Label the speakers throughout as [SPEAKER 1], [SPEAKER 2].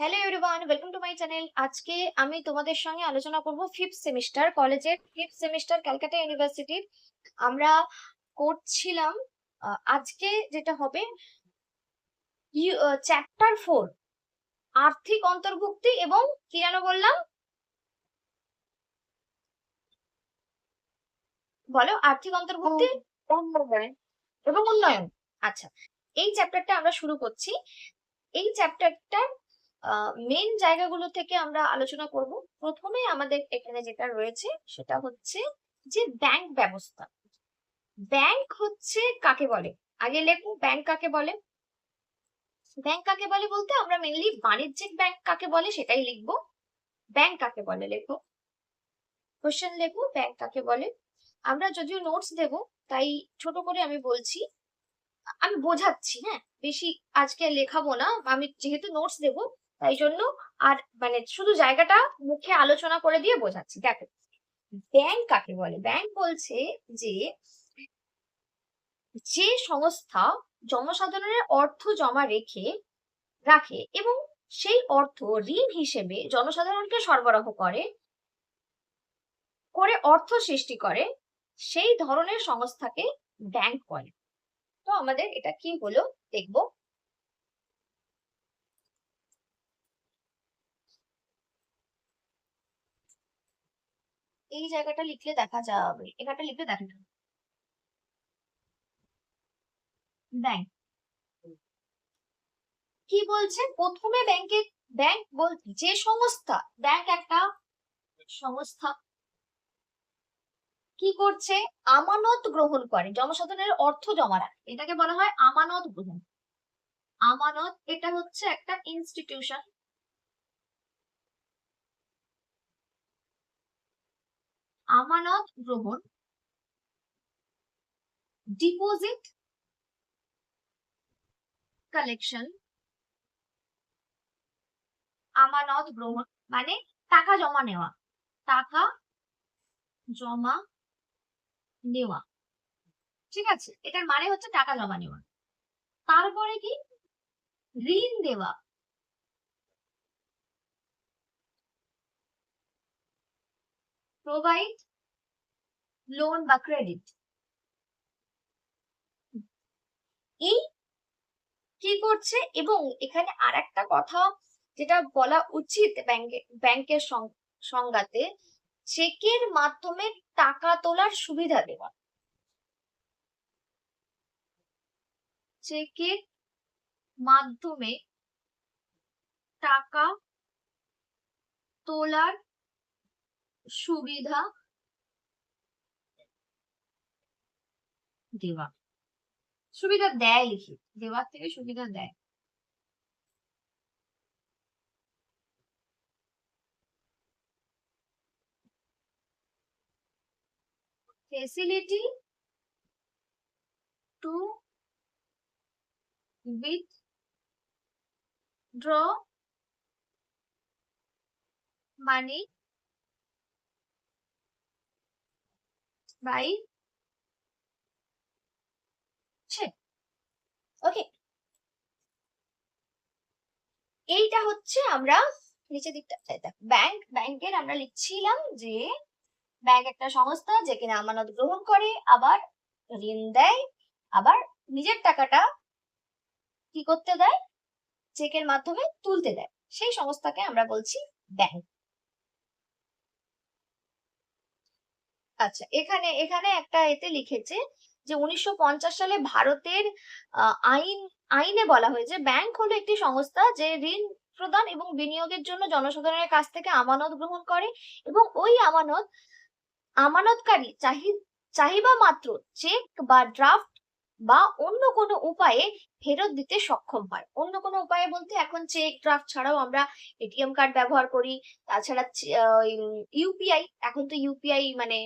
[SPEAKER 1] Hello everyone welcome to my channel আজকে আমি তোমাদের সঙ্গে আলোচনা করব ফিফথ সেমিস্টার কলেজের ফিফথ সেমিস্টার ক্যালকাটা ইউনিভার্সিটির আমরা করছিলাম আজকে যেটা হবে চ্যাপ্টার ফোর আর্থিক অন্তর্ভুক্তি এবং কি যেন বললাম? বলো আর্থিক অন্তর্ভুক্তি এবং উন্নয়ন। আচ্ছা এই চ্যাপ্টারটা আমরা শুরু করছি। এই চ্যাপ্টারটার মেন জায়গাগুলো থেকে আমরা আলোচনা করব। প্রথমে আমাদের এখানে যেটা রয়েছে সেটা হচ্ছে যে ব্যাংক ব্যবস্থা। ব্যাংক হচ্ছে কাকে বলে? আগে লেখো ব্যাংক কাকে বলে? ব্যাংক কাকে বলে বলতে আমরা মেনলি বাণিজ্যিক ব্যাংক কাকে বলে সেটাই লিখব। ব্যাংক কাকে বলে লেখো? কোশ্চেন লেখো ব্যাংক কাকে বলে? আমরা যদিও নোটস দেব, তাই ছোট করে আমি বলছি। আমি বোঝাচ্ছি হ্যাঁ? বেশি আজকে লেখাবো না, আমি যেহেতু নোটস দেব তাই জন্য আর মানে শুধু জায়গাটা মুখে আলোচনা করে দিয়ে বোঝাচ্ছি। দেখো, ব্যাংক কাকে বলে? ব্যাংক বলছে যে যে সংস্থা জনসাধারণের অর্থ জমা রেখে, রাখে এবং সেই অর্থ ঋণ হিসেবে জনসাধারণকে সরবরাহ করে করে অর্থ সৃষ্টি করে, সেই ধরনের সংস্থাকে ব্যাংক বলে। তো আমাদের এটা কি হলো? দেখব। এই জায়গাটা লিখলে দেখা যাবে। এখানটা লিখলে দেখা যাবে। ব্যাংক। কি বলছে? প্রথমে ব্যাংকে, ব্যাংক বল যে সংস্থা, ব্যাংক একটা সংস্থা। কি করছে? আমানত গ্রহণ করে, জনসাধারণের অর্থ জমা রাখে। এটাকে বলা হয় আমানত গ্রহণ। আমানত, এটা হচ্ছে একটা ইনস্টিটিউশন আমানত গ্রহণ ডিপোজিট কালেকশন আমানত গ্রহণ মানে টাকা জমা নেওয়া, টাকা জমা নেওয়া। ঠিক আছে? এটার মানে হচ্ছে টাকা জমা নেওয়া। তারপরে কি? ঋণ দেওয়া। প্রোভাইড লোন বা ক্রেডিট এই কি করছে এবং এখানে আর একটা কথা যেটা বলা উচিত ব্যাংকে, ব্যাংকের সংজ্ঞাতে, চেকের মাধ্যমে টাকা তোলার সুবিধা দেওয়া। চেকের মাধ্যমে টাকা তোলার সুবিধা দেওয়া সুবিধা দেয় লিখি দেওয়ার থেকে সুবিধা দেয় facility to withdraw money check ওকে এইটা হচ্ছে আমরা নিচের দিকটা দেখো ব্যাংক ব্যাংকের আমরা লিখছিলাম যে ব্যাংক একটা সংস্থা যে কিনা আমানত গ্রহণ করে, আবার ঋণ দেয়, আবার নিজের টাকাটা কি করতে দেয়? চেকের মাধ্যমে তুলতে দেয়। সেই সংস্থাকে আমরা বলছি ব্যাংক আচ্ছা এখানে এখানে একটা এতে লিখেছে যে উনিশশো পঞ্চাশ সালে ভারতের আইন, আইনে বলা হয়েছে, ব্যাংক হলো একটি সংস্থা যে ঋণ প্রদান এবং বিনিয়োগের জন্য জনসাধারণের কাছ থেকে আমানত গ্রহণ করে এবং ওই আমানত, আমানতকারী চাহিদা চাহিবা মাত্র চেক বা ড্রাফট বা অন্য কোনো উপায়ে ফেরত দিতে সক্ষম হয়। অন্য কোনো উপায়ে বলতে এখন চেক ড্রাফট ছাড়াও আমরা এটিএম কার্ড ব্যবহার করি, তাছাড়া ইউপিআই এখন তো ইউপিআই মানে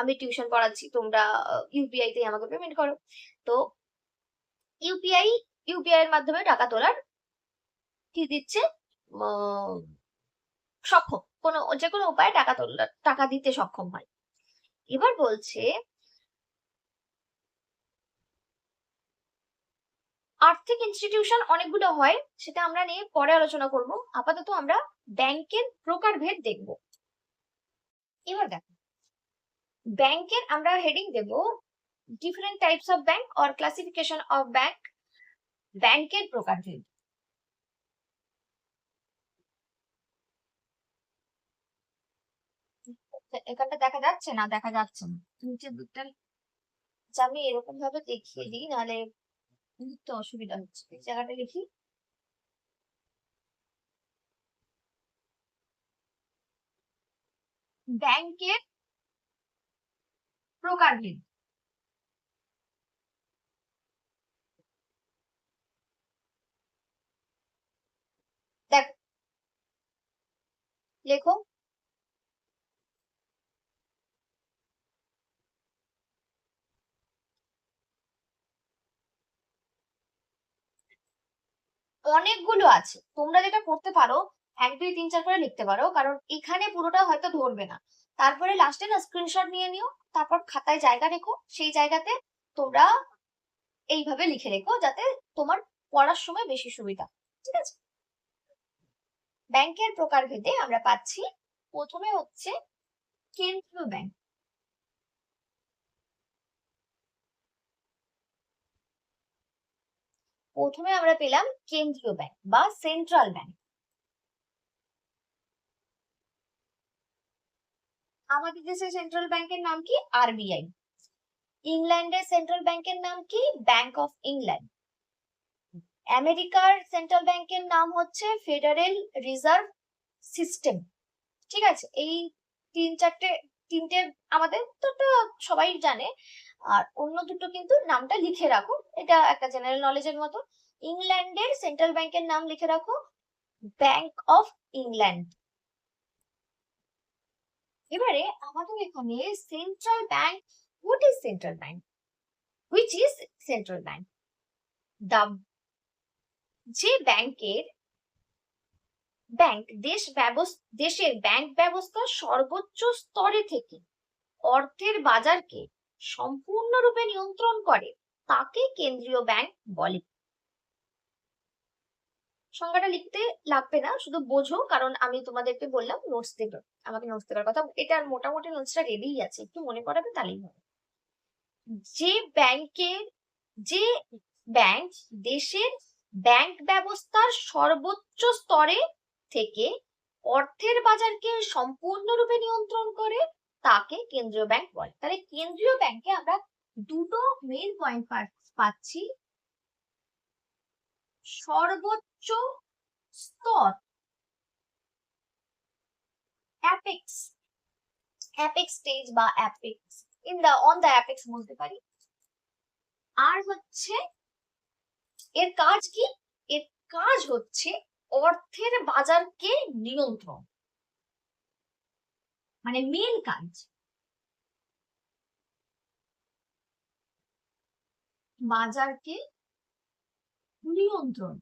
[SPEAKER 1] আমি টিউশন পড়াচ্ছি, তোমরা ইউপিআই তে আমাকে পেমেন্ট করো। তো ইউপিআই ইউপিআই এর মাধ্যমে টাকা তোলার কি দিচ্ছে সক্ষম। কোনো যে কোনো উপায়ে টাকা তোলার, টাকা দিতে সক্ষম হয়। এবার বলছে আর্থিক ইনস্টিটিউশন অনেকগুলো হয় সেটা আমরা নিয়ে পরে আলোচনা করব। আপাতত আমরা ব্যাংকের প্রকারভেদ দেখব। এবার দেখো ব্যাংকের আমরা heading Dev different types of bank or classification of bank ব্যাংকের প্রকারভেদ। এখানটা দেখা যাচ্ছে না? দেখা যাচ্ছে না। নিচের আচ্ছা, আমি এরকম ভাবে দেখিয়ে দিই নাহলে বুঝতে অসুবিধা হচ্ছে। এই জায়গাটা লিখি ব্যাংকের প্রকারভেদ দেখো লেখো। অনেকগুলো আছে। তোমরা যেটা করতে পারো, এক, দুই, তিন, চার করে লিখতে পারো, কারণ এখানে পুরোটা হয়তো ধরবে না। তারপরে লাস্টে না স্ক্রিনশট নিয়ে নিও, তারপর খাতায় জায়গা রেখো, সেই জায়গাতে তোমরা এইভাবে লিখে রেখো যাতে তোমার পড়ার সময় বেশি সুবিধা ঠিক আছে? ব্যাংকের প্রকারভেদে আমরা পাচ্ছি, প্রথমে হচ্ছে কেন্দ্রীয় ব্যাংক। প্রথমে আমরা পেলাম কেন্দ্রীয় ব্যাংক বা সেন্ট্রাল ব্যাংক আমাদের দেশের সেন্ট্রাল ব্যাংকের নাম কি? আরবিআই ইংল্যান্ডের সেন্ট্রাল ব্যাংকের নাম কি? ব্যাংক অফ ইংল্যান্ড আমেরিকার সেন্ট্রাল ব্যাংকের নাম হচ্ছে ফেডারেল রিজার্ভ সিস্টেম ঠিক আছে? এই তিন চারটে, তিনটে আমাদের তো সবাই জানে। আর অন্য দুটো কিন্তু নামটা লিখে রাখো। এটা একটা জেনারেল নলেজের মতো। ইংল্যান্ডের সেন্ট্রাল ব্যাংকের নাম লিখে রাখো। ব্যাংক অফ ইংল্যান্ড এবারে আমাদের এখানে central bank what is central bank which is central bank the যে ব্যাংকের ব্যাংক দেশ দেশের ব্যাংক ব্যবস্থা সর্বোচ্চ স্তরে থেকে অর্থের বাজারকে সম্পূর্ণরূপে নিয়ন্ত্রণ করে, তাকে কেন্দ্রীয় ব্যাংক বলে। সংজ্ঞাটা লিখতে লাগবে না, শুধু বোঝো, কারণ আমি তোমাদেরকে বললাম নোটস দেবে। আমাকে নোটস দেওয়ার কথা এটার মোটামুটি নোটসটা রেডিই আছে, একটু মনে করাবে তাহলেই হবে। যে ব্যাংকের যে ব্যাংক, দেশের ব্যাংক ব্যবস্থার সর্বোচ্চ স্তরে থেকে অর্থের বাজারকে সম্পূর্ণরূপে নিয়ন্ত্রণ করে তাকে কেন্দ্রীয় ব্যাংক বলে। তাহলে কেন্দ্রীয় ব্যাংকে আমরা দুটো মেইন পয়েন্ট পাচ্ছি। সর্বোচ্চ স্তর অ্যাপেক্স অ্যাপেক্স স্টেজ বা apex in the on the apex বলতে পারি। আর হচ্ছে, এর কাজ কি? এর কাজ হচ্ছে অর্থের বাজারকে নিয়ন্ত্রণ। মানে মেন কাজ। বাজারকে নিয়ন্ত্রণ।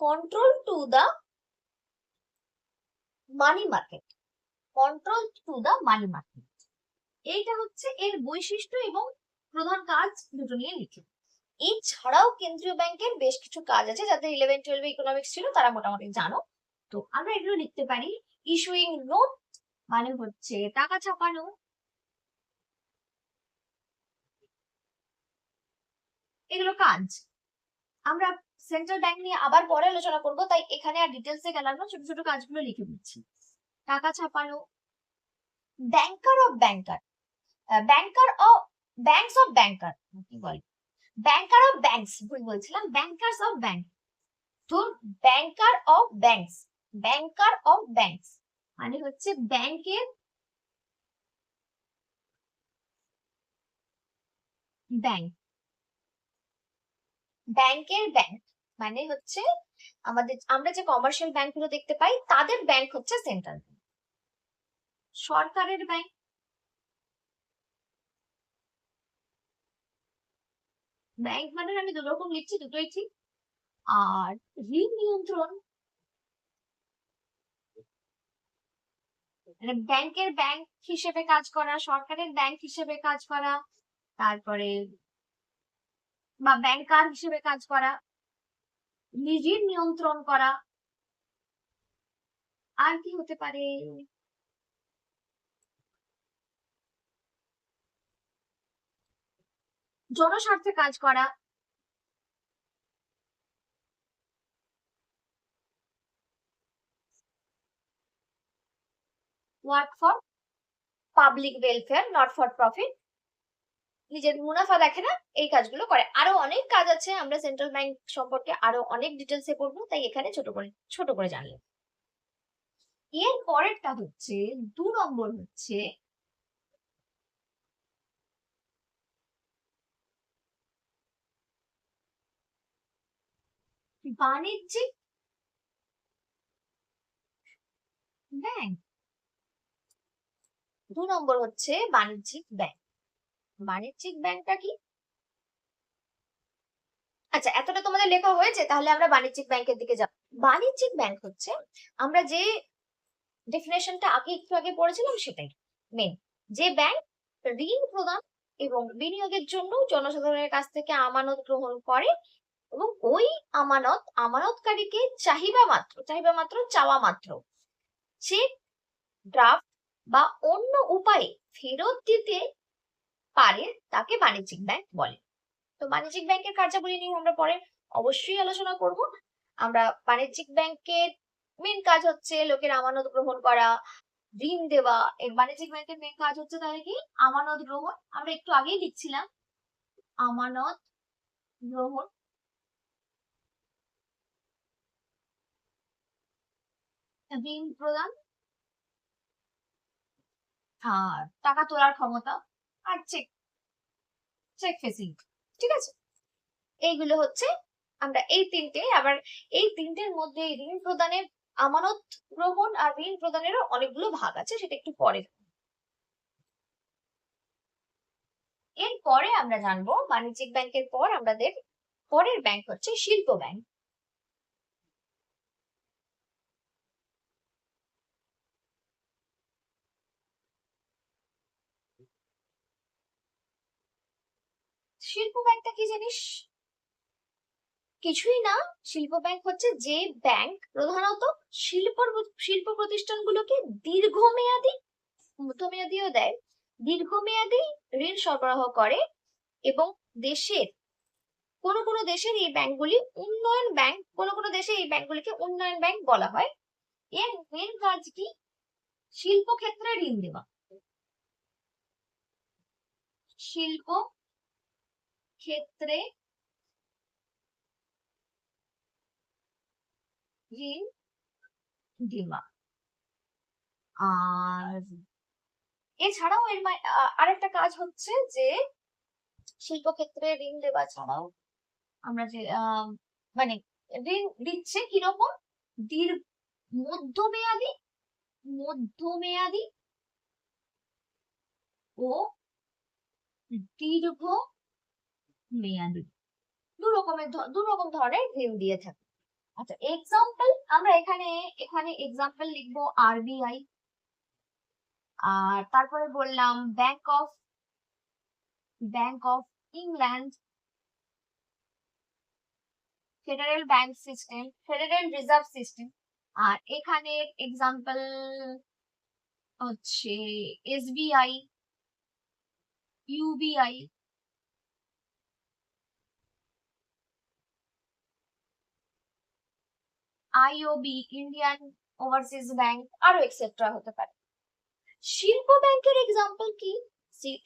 [SPEAKER 1] Control to the money market control to the money market এইটা হচ্ছে এর বৈশিষ্ট্য এবং প্রধান কাজ দুটো নিয়ে লিখে। এছাড়াও কেন্দ্রীয় ব্যাংকের বেশ কিছু কাজ আছে যাদের ইলেভেন টুয়েলভে ইকোনমিক্স ছিল, তারা মোটামুটি জানো। তো আমরা এগুলো লিখতে পারি। ইস্যুইং নোট মানে হচ্ছে টাকা ছাপানো। এগুলো কাজ। আমরা সেন্ট্রাল ব্যাংক নিয়ে আবার পরে আলোচনা করব, তাই এখানে আর ডিটেলসে গেলাম না, ছোট ছোট কাজগুলো লিখে দিচ্ছি টাকা ছাপানো। Banker of banker banker of banks of banker কি বলে? ব্যাংকার অফ ব্যাংকস ভুল বলছিলাম। ব্যাংকার্স অফ ব্যাংক তো banker of banks banker of banks মানে হচ্ছে ব্যাংকের ব্যাংক ব্যাংকের ব্যাংক মানে হচ্ছে আমাদের, আমরা যে কমার্শিয়াল ব্যাংকগুলো দেখতে পাই, তাদের ব্যাংক হচ্ছে সেন্ট্রাল ব্যাংক সরকারের ব্যাংক ব্যাংক মানে আমি দু রকম লিখছি, দুটোই ঠিক। আর ঋণ নিয়ন্ত্রণ মানে ব্যাংকের ব্যাংক হিসেবে কাজ করা, সরকারের ব্যাংক হিসেবে কাজ করা, তারপরে বা ব্যাংকার হিসেবে কাজ করা, নিজের নিয়ন্ত্রণ করা, আর কি হতে পারে? জনস্বার্থে কাজ করা work for public welfare not for profit নিজের মুনাফা দেখে না, এই কাজগুলো করে। আরও অনেক কাজ আছে, আমরা সেন্ট্রাল ব্যাংক সম্পর্কে আরও অনেক ডিটেলসে পড়ব, তাই এখানে ছোট করে ছোট করে জানলেন এর পরেরটা হচ্ছে, দু নম্বর হচ্ছে, বাণিজ্যিক ব্যাংক দু নম্বর হচ্ছে বাণিজ্যিক ব্যাংক। বাণিজ্যিক ব্যাংকটা কি? আচ্ছা এতটা তোমাদের লেখা হয়েছে, তাহলে আমরা বাণিজ্যিক ব্যাংকের দিকে যাব। বাণিজ্যিক ব্যাংক হচ্ছে, আমরা যে ডেফিনেশনটা আগে একটু আগে পড়েছিলাম সেটাই। মেন যে ব্যাংক ঋণ প্রদান এবং বিনিয়োগের জন্য জনসাধারণের কাছ থেকে আমানত গ্রহণ করে এবং ওই আমানত, আমানতকারীকে চাহিদা মাত্র চাহিদা মাত্র, চাওয়া মাত্র। চেক ড্রাফট বা অন্য উপায়ে ফেরত দিতে পারে তাকে বাণিজ্যিক ব্যাংক বলে। তো বাণিজ্যিক ব্যাংকের কার্যাবলী নিয়ে আমরা পরে অবশ্যই আলোচনা করব। আমরা বাণিজ্যিক ব্যাংকের মেন কাজ হচ্ছে লোকের আমানত গ্রহণ করা, ঋণ দেওয়া। এই বাণিজ্যিক ব্যাংকের মেন কাজ হচ্ছে তাহলে কি? আমানত গ্রহণ। আমরা একটু আগেই লিখছিলাম, আমানত গ্রহণ। ঋণ প্রদান টাকা তোলার ক্ষমতা আর চেক চেক ফেসিলিটি ঠিক আছে? এইগুলো হচ্ছে আমরা এই তিনটে, আবার এই তিনটের মধ্যে ঋণ প্রদানের আমানত গ্রহণ আর ঋণ প্রদানেরও অনেকগুলো ভাগ আছে, সেটা একটু পরে এরপরে আমরা জানব বাণিজ্যিক ব্যাংকের পর আমাদের পরের ব্যাংক হচ্ছে শিল্প ব্যাংক। শিল্প ব্যাংকটা কি জানিস? কিছুই না। শিল্প ব্যাংক হচ্ছে যে ব্যাংক প্রধানত শিল্প শিল্প প্রতিষ্ঠানগুলোকে দীর্ঘমেয়াদী, মধ্যমেয়াদীও দেয়, দীর্ঘমেয়াদী ঋণ সরবরাহ করে এবং দেশের, কোন কোন দেশের এই ব্যাংকগুলি উন্নয়ন ব্যাংক, কোন কোন দেশে এই ব্যাংকগুলিকে উন্নয়ন ব্যাংক বলা হয়। এর মেন কাজ কি? শিল্প ক্ষেত্রে ঋণ দেওয়া। শিল্প ক্ষেত্রে ঋণ আর এছাড়াও এর আরেকটা কাজ হচ্ছে যে শিল্পক্ষেত্রে ঋণ দেওয়া ছাড়াও আমরা যে মানে ঋণ দিচ্ছে কীরকম? দীর্ঘ, মধ্যমেয়াদী মধ্যমেয়াদী ও দীর্ঘ মেয়াদি দু রকমের দু রকম ধরনের ঋণ দিয়ে থাকে। আচ্ছা এক্সাম্পল আমরা এখানে এখানে এক্সাম্পল লিখব আরবিআই আর তারপরে বললাম bank of bank of England federal bank system federal reserve system আর এখানে এক্সাম্পল হচ্ছে SBI UBI IOB Indian overseas bank আরও এক্সেট্রা হতে পারে। শিল্প ব্যাংকের এক্সাম্পল কি?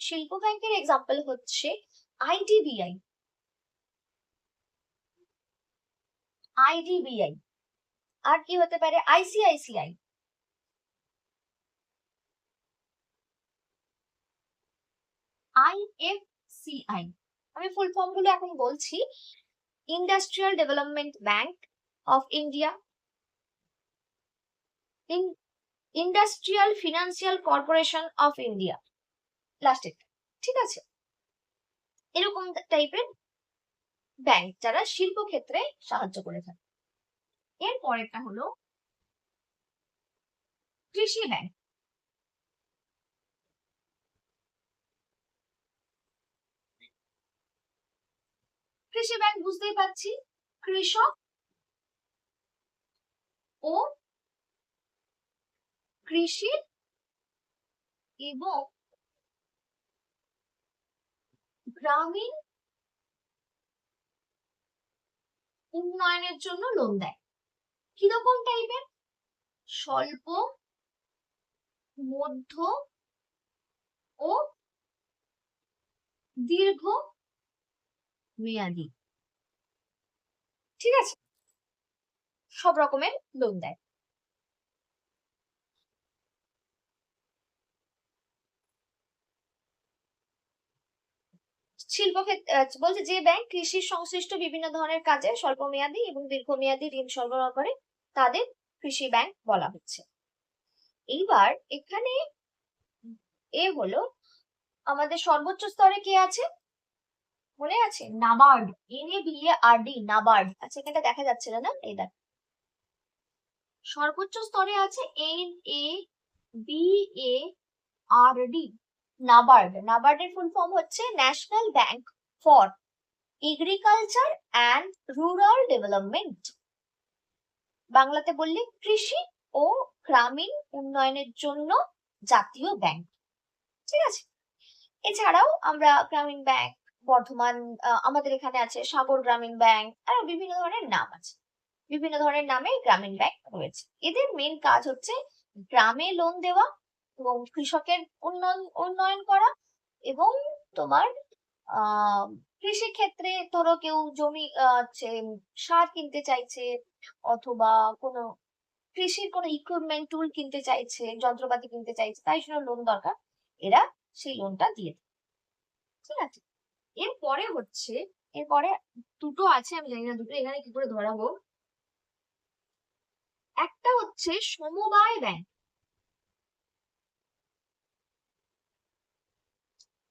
[SPEAKER 1] শিল্প ব্যাংকের এক্সাম্পল হচ্ছে আইডিবিআই আইডিবিআই আর কি হতে পারে? আইসিআইসিআই আইএফসিআই আমি ফুল ফর্মগুলো এখন বলছি। Industrial development bank of India industrial financial corporation of India লাস্টে ঠিক আছে? এরকম টাইপের ব্যাংক যারা শিল্প ক্ষেত্রে সাহায্য করে থাকে। এর পরেরটা হলো কৃষি ব্যাংক কৃষি ব্যাংক বুঝতেই পারছি। কৃষক ও কৃষি এবং গ্রামীণ উন্নয়নের জন্য লোন দেয়। কীরকম টাইপের স্বল্প, মধ্য ও দীর্ঘ মেয়াদি। ঠিক আছে? সব রকমের লোন দেয়। শিল্প বলছে যে ব্যাংক কৃষি সংশ্লিষ্ট বিভিন্ন ধরনের কাজে স্বল্প মেয়াদী এবং দীর্ঘমেয়াদী ঋণ সরবরাহ করে, তাদের কৃষি ব্যাংক বলা হচ্ছে। এইবার এখানে এ হলো, আমাদের সর্বোচ্চ স্তরে কে আছে? মনে আছে? NABARD N A B A R D NABARD. আচ্ছা এখানটা দেখা যাচ্ছিল না? এই দেখ। সর্বোচ্চ স্তরে আছে N A B A R D NABARD নাবার্ডের full form হচ্ছে national bank for agriculture and rural development বাংলাতে বললে কৃষি ও গ্রামীণ উন্নয়নের জন্য জাতীয় ব্যাংক ঠিক আছে? এছাড়াও আমরা গ্রামীণ ব্যাংক বর্ধমান আমাদের এখানে আছে সাগর গ্রামীণ ব্যাংক আরও বিভিন্ন ধরনের নাম আছে। বিভিন্ন ধরনের নামে গ্রামীণ ব্যাংক রয়েছে। এদের মেন কাজ হচ্ছে গ্রামে লোন দেওয়া এবং কৃষকের উন্নয়ন উন্নয়ন করা এবং তোমার কৃষি ক্ষেত্রে ধরো কেউ জমি সার কিনতে চাইছে অথবা কোনো কৃষির কোনো ইকুইপমেন্ট টুল কিনতে চাইছে, যন্ত্রপাতি কিনতে চাইছে, তাই জন্য লোন দরকার। এরা সেই লোনটা দেয় ঠিক আছে? এরপরে হচ্ছে, এরপরে দুটো আছে, আমি জানি না দুটো, এখানে কি করে ধরাবো একটা হচ্ছে সমবায় ব্যাংক।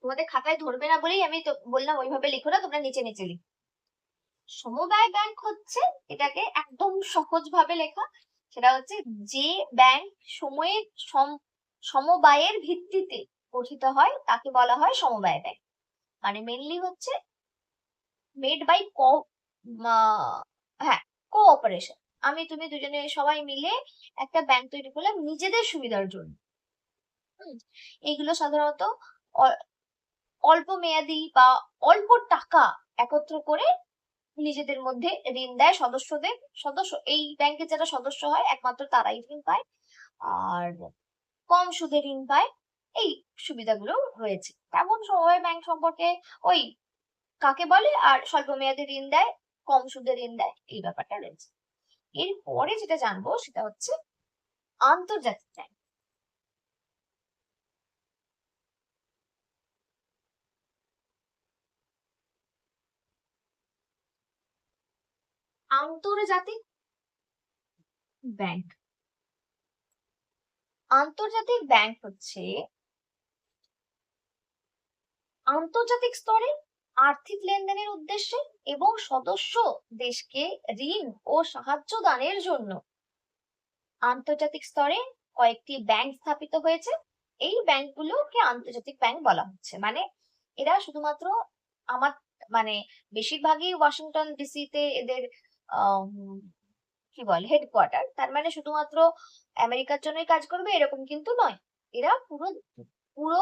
[SPEAKER 1] তোমাদের খাতায় ধরবে না বলেই আমি বললাম, ওইভাবে লিখো না, তোমরা নিচে নিচে লিখো। সমবায় ব্যাংক হচ্ছে, এটাকে একদম সহজ ভাবে লেখা, সেটা হচ্ছে যে ব্যাংক সময়ের সম- সমবায়ের ভিত্তিতে গঠিত হয়, তাকে বলা হয় সমবায় ব্যাংক। মানে মেনলি হচ্ছে মেড বাই ক হ্যাঁ কোঅপারেশন আমি তুমি দুজনে সবাই মিলে একটা ব্যাংক তৈরি করলাম নিজেদের সুবিধার জন্য। এইগুলো সাধারণত অল্প মেয়াদি বা অল্প টাকা একত্র করে নিজেদের মধ্যে ঋণ দেয় সদস্যদের। সদস্য, এই ব্যাংকে যারা সদস্য হয়, একমাত্র তারাই ঋণ পায়। আর কম সুদে ঋণ পায়। এই সুবিধাগুলো রয়েছে। তেমন সমবায় ব্যাংক সম্পর্কে ওই কাকে বলে? আর স্বল্প মেয়াদী ঋণ দেয়, কম সুদে ঋণ দেয়, এই ব্যাপারটা রয়েছে। এরপরে যেটা জানব সেটা হচ্ছে আন্তর্জাতিক ব্যাংক আন্তর্জাতিক ব্যাংক। আন্তর্জাতিক ব্যাংক হচ্ছে আন্তর্জাতিক স্তরে আর্থিক লেনদেনের উদ্দেশ্যে এবং সদস্য দেশকে ঋণ ও সাহায্য দানের জন্য। আন্তর্জাতিক স্তরে কয়েকটি ব্যাংক স্থাপিত হয়েছে। এই ব্যাংকগুলোকে আন্তর্জাতিক ব্যাংক বলা হচ্ছে। মানে এরা শুধুমাত্র আমার মানে বেশিরভাগই ওয়াশিংটন ডিসিতে এদের কি বলে হেডকোয়ার্টার তার মানে শুধুমাত্র আমেরিকার জন্যই কাজ করবে এরকম কিন্তু নয়। এরা পুরো পুরো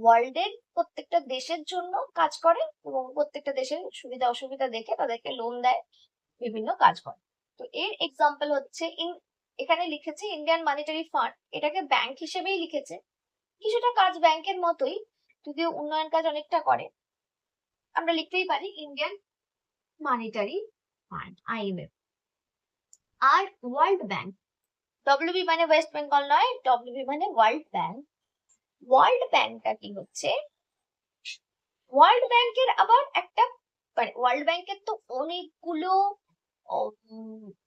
[SPEAKER 1] ওয়ার্ল্ডের প্রত্যেকটা দেশের জন্য কাজ করে এবং প্রত্যেকটা দেশের সুবিধা অসুবিধা দেখে তাদেরকে লোন দেয়, বিভিন্ন কাজ করে। তো এর এক্সাম্পল হচ্ছে ইন এখানে লিখেছে ইন্ডিয়ান মানিটারি ফান্ড এটাকে ব্যাংক হিসেবেই লিখেছে। কিছুটা কাজ ব্যাংকের মতোই, যদিও উন্নয়ন কাজ অনেকটা করে। আমরা লিখতেই পারি ইন্ডিয়ান মানিটারি ফান্ড আইএমএফ আর ওয়ার্ল্ড ব্যাংক ডব্লিউবি মানে ওয়েস্ট বেঙ্গল নয় ডব্লিউবি মানে ওয়ার্ল্ড ব্যাংক ওয়ার্ল্ড ব্যাংকটা কি হচ্ছে? ওয়ার্ল্ড ব্যাংকের আবার একটা মানে ওয়ার্ল্ড ব্যাংকের তো অনেকগুলো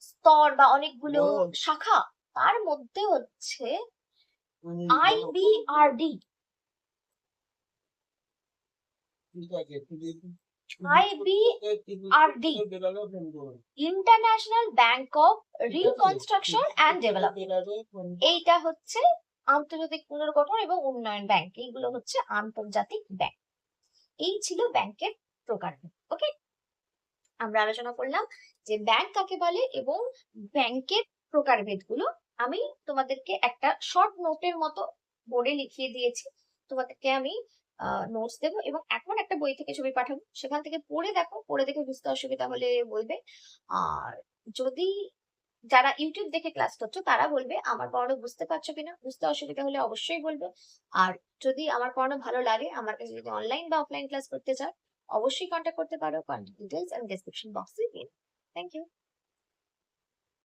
[SPEAKER 1] স্তর বা অনেকগুলো শাখা। তার মধ্যে হচ্ছে IBRD IBRD international bank of reconstruction and development এইটা হচ্ছে আন্তর্জাতিক পুনর্গঠন এবং উন্নয়ন ব্যাংক। এইগুলো হচ্ছে আন্তর্জাতিক ব্যাংক। এই ছিল ব্যাংকের প্রকার। ওকে? আমরা আলোচনা করলাম যে ব্যাংক কাকে বলে এবং ব্যাংকের প্রকারভেদগুলো। আমি তোমাদেরকে একটা শর্ট নোটের মতো বোর্ডে লিখিয়ে দিয়েছি। তোমাদেরকে আমি নোটস দেবো এবং এখন একটা বই থেকে ছবি পাঠাবো। সেখান থেকে পড়ে দেখো, পড়ে দেখে বুঝতে অসুবিধা হলে বলবে। আর যদি যারা ইউটিউব দেখে ক্লাস করছ, তারা বলবে, আমার পড়ানো বুঝতে পারছ কিনা? বুঝতে অসুবিধা হলে অবশ্যই বলবে। আর যদি আমার পড়ানো ভালো লাগে, আমার কাছে যদি অনলাইন বা অফলাইন ক্লাস করতে চাও, অবশ্যই কন্ট্যাক্ট করতে পারো। কন্ট্যাক্ট ডিটেলস এন্ড ডেসক্রিপশন বক্সে দিন থ্যাংক ইউ